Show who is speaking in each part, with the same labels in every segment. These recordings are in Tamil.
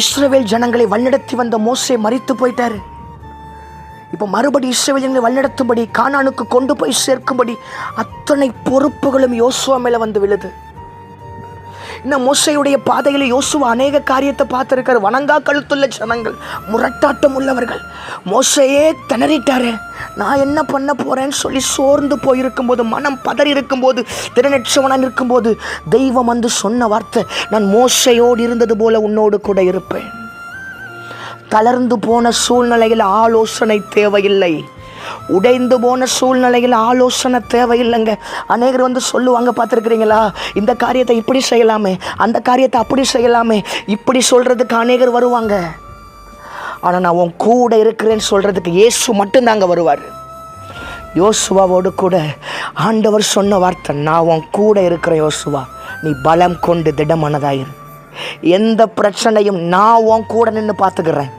Speaker 1: இஸ்ரவேல் ஜனங்களை வழிநடத்தி வந்த மோசே மறித்து போயிட்டாரு. இப்போ மறுபடி இஸ்ரவேல் ஜனங்களை வழிநடத்தும்படி கானானுக்கு கொண்டு போய் சேர்க்கும்படி அத்தனை பொறுப்புகளும் யோசுவா மேலே வந்து விழுது. இந்த மோசையுடைய பாதையில் யோசுவா அநேக காரியத்தை பார்த்துருக்காரு. வணங்கா கழுத்துள்ள ஜனங்கள் முரட்டாட்டம் உள்ளவர்கள். மோசையே திணறிட்டாரு. நான் என்ன பண்ண போகிறேன்னு சொல்லி சோர்ந்து போயிருக்கும்போது மனம் பதறி இருக்கும்போது திருநெற்றவனான் இருக்கும்போது தெய்வம் வந்து சொன்ன வார்த்தை நான் மோசையோடு இருந்தது போல உன்னோடு கூட இருப்பேன். தளர்ந்து போன சூழ்நிலையில் ஆலோசனை தேவையில்லை. உடைந்து போன சூழ்நிலையில் ஆலோசனை தேவையில்லைங்க. அநேகர் வந்து சொல்லுவாங்க பார்த்துருக்குறீங்களா? இந்த காரியத்தை இப்படி செய்யலாமே அந்த காரியத்தை அப்படி செய்யலாமே இப்படி சொல்கிறதுக்கு அநேகர் வருவாங்க. ஆனால் நான் உன் கூட இருக்கிறேன்னு சொல்கிறதுக்கு இயேசு மட்டும்தாங்க வருவார். யோசுவாவோடு கூட ஆண்டவர் சொன்ன வார்த்தை நான் உன் கூட இருக்கிற யோசுவா நீ பலம் கொண்டு திடமனதாயிரு. எந்த பிரச்சனையும் நான் உன் கூட நின்று பார்த்துக்கிறேன்.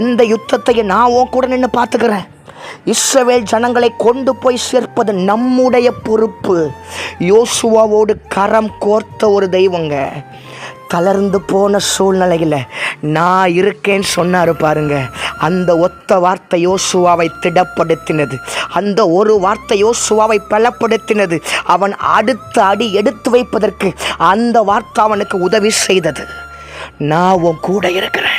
Speaker 1: எந்த யுத்தத்தையும் நான் உன் கூட நின்று பார்த்துக்கிறேன். இஸ்ரவேல் ஜனங்களை கொண்டு போய் சேர்ப்பது நம்முடைய பொறுப்பு. யோசுவாவோடு கரம் கோர்த்த ஒரு தெய்வங்க. தளர்ந்து போன சூழ்நிலையில் நான் இருக்கேன்னு சொன்னார் பாருங்க. அந்த ஒத்த வார்த்தை யோசுவாவை திடப்படுத்தினது. அந்த ஒரு வார்த்தை யோசுவாவை பலப்படுத்தினது. அவன் அடுத்த அடி எடுத்து வைப்பதற்கு அந்த வார்த்தை அவனுக்கு உதவி செய்தது. நான் உன் கூட இருக்கிறேன்.